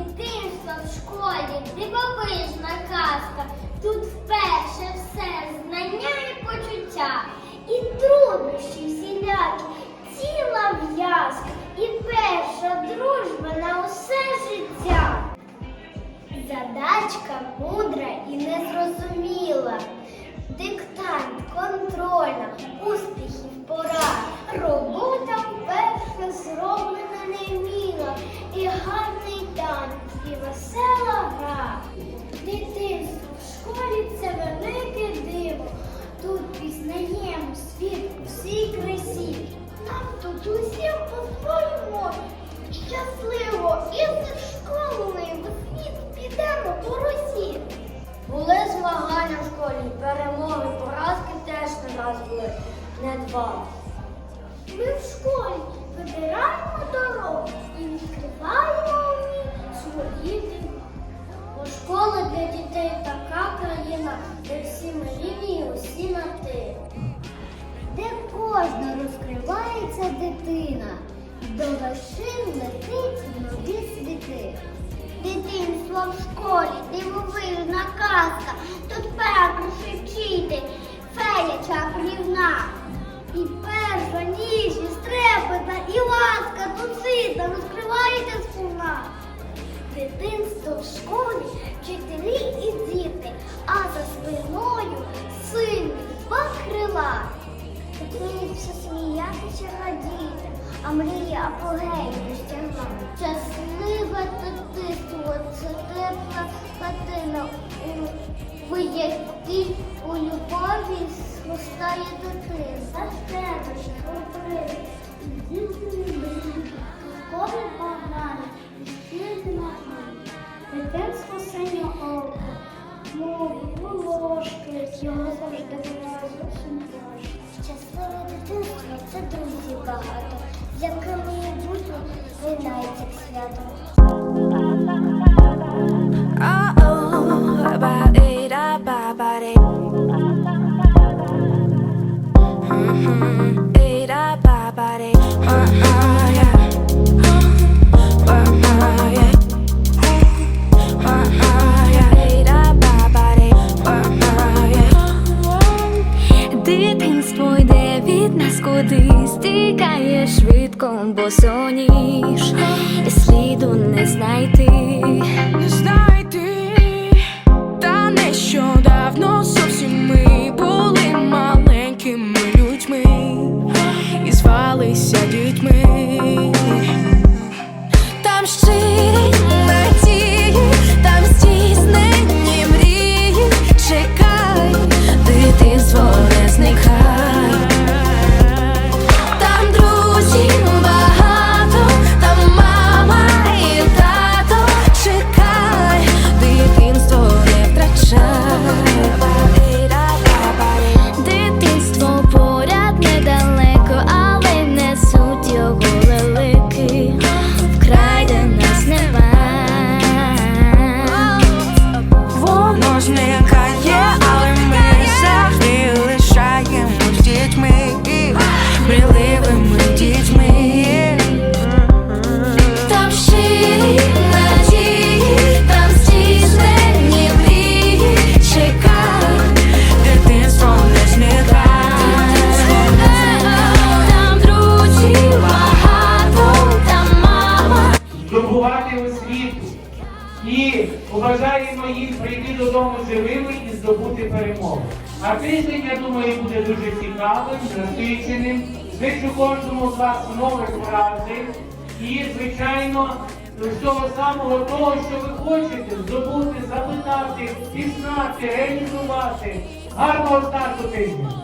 Дитинство в школі, дивовижна казка. Тут вперше все знання і почуття, і труднощі всілякі, ціла в'язка, і перша дружба на усе життя. Задачка мудра і незрозуміла. Диктант контрольна, успіхів пора. Робота не два. Ми в школі вибираємо дорогу і відкриваємо в ній свої дива. Бо школа для дітей така країна, де всі ми рівні і усі на ти. де кожна розкривається дитина, до вершин летить нові світи. Дитинство в школі, дивовижна казка, тут ситна, розкривається сповна. Дитинство в школі, вчителі і діти, а за спиною сильні два крила. Тут вміється сміятися радіти, а мрія апогею досягла. Щасливе дитинство, це тепла хатина, в якій у любові зростає дитина. Його завжди важко. Щасливе дитинство це друзі багато, з якими майбутнє винається як свято. Oh, Дитинство йде від нас кудись, тікає швидко, бо соніш, і сліду не знайти. Здобувати освіту. І побажаємо їм прийти додому живими і здобути перемогу. А тиждень, я думаю, буде дуже цікавим, насиченим. Зичу кожному з вас нових вражень і, звичайно, всього самого того, що ви хочете здобути, запитати, пізнати, реалізувати. Гарного старту тижня!